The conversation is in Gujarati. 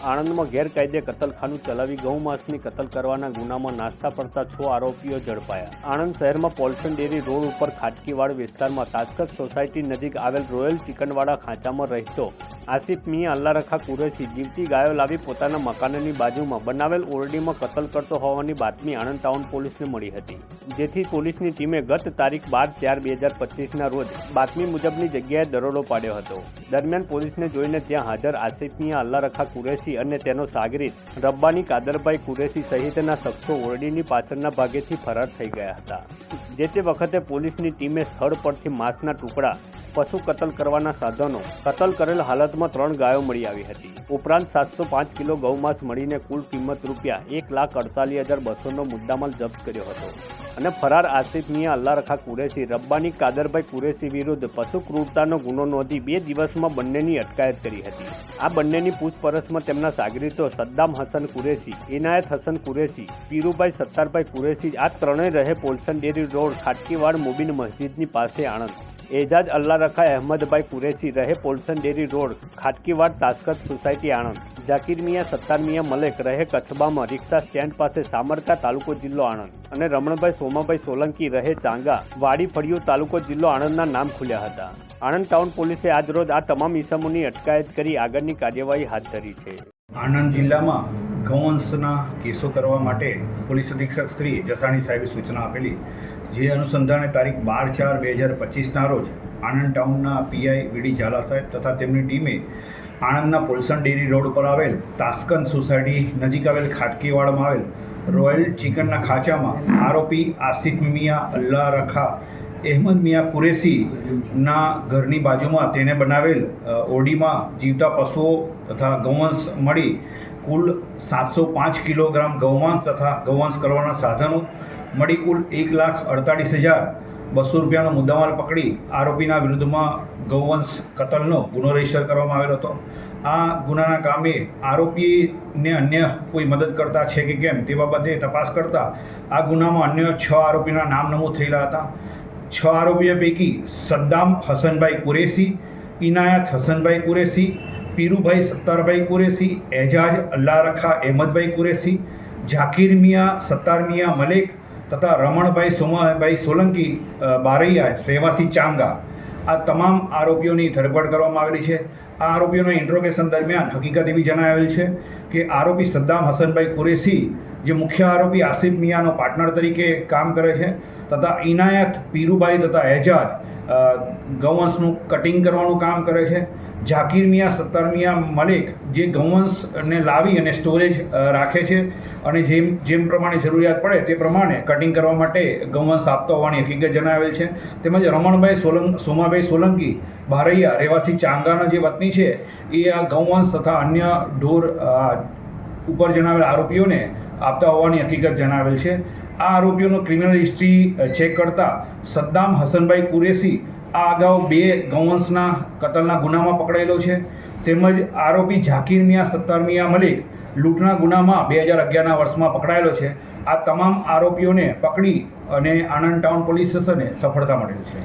આણંદમાં ગેરકાયદે કતલખાનું ચલાવી ગૌમાંસની કતલ કરવાના ગુનામાં નાસ્તા પડતા છ આરોપીઓ ઝડપાયા. આણંદ શહેરમાં પોલ્સન ડેરી રોડ ઉપર ખાટકીવાડ વિસ્તારમાં તાસ્કત સોસાયટી નજીક આવેલ રોયલ ચિકનવાડા ખાંચામાં રહેતો આસિફ મિયા અલ્લારખા કુરેશી જીવતી ગાયો લાવી પોતાના મકાનની બાજુમાં બનાવેલ ઓરડીમાં કતલ કરતો હોવાની બાતમી આણંદ ટાઉન પોલીસને મળી હતી. જેથી પોલીસની ટીમે ગત તારીખ બાર ચાર બે હજાર પચીસના રોજ બાતમી મુજબની જગ્યાએ દરોડો પાડ્યો હતો. દરમિયાન પોલીસને જોઈને ત્યાં હાજર આસિફ મિયા અલ્લારખા કુરેશી અને તેનો સાગરીત રબ્બાની કાદરભાઈ કુરેશી સહિતના શખ્સો ઓરડીની પાછળના ભાગેથી ફરાર થઈ ગયા હતા. જે તે વખતે પોલીસની ટીમે સ્થળ પરથી માંસના ટુકડા, પશુ કતલ કરવાના સાધનો, કતલ કરેલ હાલતમાં ત્રણ ગાયો મળી આવી હતી. ઉપરાંત સાતસો પાંચ કિલો ગૌમાંસ મળીને કુલ કિંમત રૂપિયા એક લાખ અડતાલીસ હજાર બસોનો મુદ્દામાલ જપ્ત કર્યો હતો. અને ફરાર આસિફ મિયા અલ્લારખા કુરેશી, રબ્બાની કાદરભાઈ કુરેશી વિરુદ્ધ પશુ ક્રૂરતાનો ગુનો નોંધી બે દિવસમાં બંનેની અટકાયત કરી હતી. આ બંનેની પૂછપરછમાં તેમના સાગરીતો સદ્દામ હસન કુરેશી ઇનાયત હસન કુરેશી, પીરુભાઈ સત્તારભાઈ કુરેશી, આ ત્રણેય રહે પોલસન ડેરી રોડ, ખાટકીવાડ મોબીન મસ્જિદની પાસે આણંદ. એજાજ અલ્લા રખા અહેમદભાઈ કુરેશી રહે Polson dairy road, Khatkiwad Tashkent society Anand. Zakir Miya, Sattar Miya, Malek રહે કચ્છબામાં રિક્ષા સ્ટેન્ડ પાસે સામરકા તાલુકો જિલ્લો આણંદ. અને રમણભાઈ, સોમાભાઈ સોલંકી રહે ચાંગા વાડી ફળિયું તાલુકો જિલ્લો આણંદના નામ ખુલ્યા હતા. આણંદ ટાઉન પોલીસે આજરોજ આ તમામ ઇસમોની અટકાયત કરી આગળની કાર્યવાહી હાથ ધરી છે. આણંદ જિલ્લામાં ગૌવંશના કેસો કરવા માટે પોલીસ અધિક્ષક શ્રી જસાણી સાહેબે સૂચના આપેલી, જે અનુસંધાને તારીખ બાર ચાર બે હજાર પચીસના રોજ આણંદ ટાઉનના પીઆઈ વીડી ઝાલા સાહેબ તથા તેમની ટીમે આણંદના પોલસન ડેરી રોડ પર આવેલ તાસ્કન સોસાયટી નજીક આવેલ ખાટકીવાડમાં આવેલ રોયલ ચિકનના ખાંચામાં આરોપી આસિફ મિયા અલ્લા રખા, અહેમદ મિયા કુરેશીના ઘરની બાજુમાં તેને બનાવેલ ઓડીમાં જીવતા પશુઓ તથા ગૌવંશ મળી કુલ સાતસો પાંચ કિલોગ્રામ ગૌમાંસ તથા ગૌવાંશ કરવાના સાધનો. મળી કુલ એક લાખ અડતાળીસ હજાર બસો રૂપિયાનો મુદ્દામાલ પકડી આરોપીના વિરુદ્ધમાં ગૌવંશ કતલનો ગુનો રજિસ્ટર કરવામાં આવેલો હતો. આ ગુનાના કામે આરોપીને અન્ય કોઈ મદદ કરતા છે કે કેમ તે બાબતે તપાસ કરતા આ ગુનામાં અન્ય છ આરોપીના નામ નમૂદ થયેલા હતા. છ આરોપીઓ પૈકી સદ્દામ હસનભાઈ કુરેશી, ઇનાયત હસનભાઈ કુરેશી પીરુભાઈ સત્તારભાઈ કુરેશી, એજાજ અલ્લારખા, અહેમદભાઈ કુરેશી ઝાકીર મિયા, સત્તાર મિયા મલેક તથા રમણભાઈ સોમાભાઈ સોલંકી બારૈયા, રહેવાસી ચાંગા. આ તમામ આરોપીઓની ધરપકડ કરવામાં આવેલી છે. આ આરોપીઓના ઇન્ટ્રોગેશન દરમિયાન હકીકત એવી જણાવેલ છે કે આરોપી સદ્દામ હસનભાઈ કુરેશી જે મુખ્ય આરોપી આસિફ મિયાનો પાર્ટનર તરીકે કામ કરે છે, તથા ઇનાયત પીરુભાઈ તથા એજાજ ગૌવંશનું કટિંગ કરવાનું કામ કરે છે. ઝાકીર મિયા, સત્તાર મિયા મલિક જે ગૌવંશને લાવી અને સ્ટોરેજ રાખે છે અને જેમ જેમ પ્રમાણે જરૂરિયાત પડે તે પ્રમાણે કટિંગ કરવા માટે ગૌવંશ આપતો હોવાની હકીકત જણાવેલ છે. તેમજ રમણભાઈ સોલંક સોમાભાઈ સોલંકી ભારૈયા રહેવાસી ચાંગાના જે વતની છે, એ આ ગૌવંશ તથા અન્ય ઢોર ઉપર જણાવેલ આરોપીઓને આપતા હોવાની હકીકત જણાવેલ છે. આ આરોપીઓનો ક્રિમિનલ હિસ્ટ્રી ચેક કરતા સદ્દામ હસનભાઈ કુરેશી આ અગાઉ બે ગૌવંશના કતલના ગુનામાં પકડાયેલો છે. તેમજ આરોપી ઝાકીર મિયા, સત્તાર મિયા મલિક લૂંટના ગુનામાં બે હજાર અગિયારના વર્ષમાં પકડાયેલો છે. આ તમામ આરોપીઓને પકડી અને આણંદ ટાઉન પોલીસ સ્ટેશને સફળતા મળેલ છે.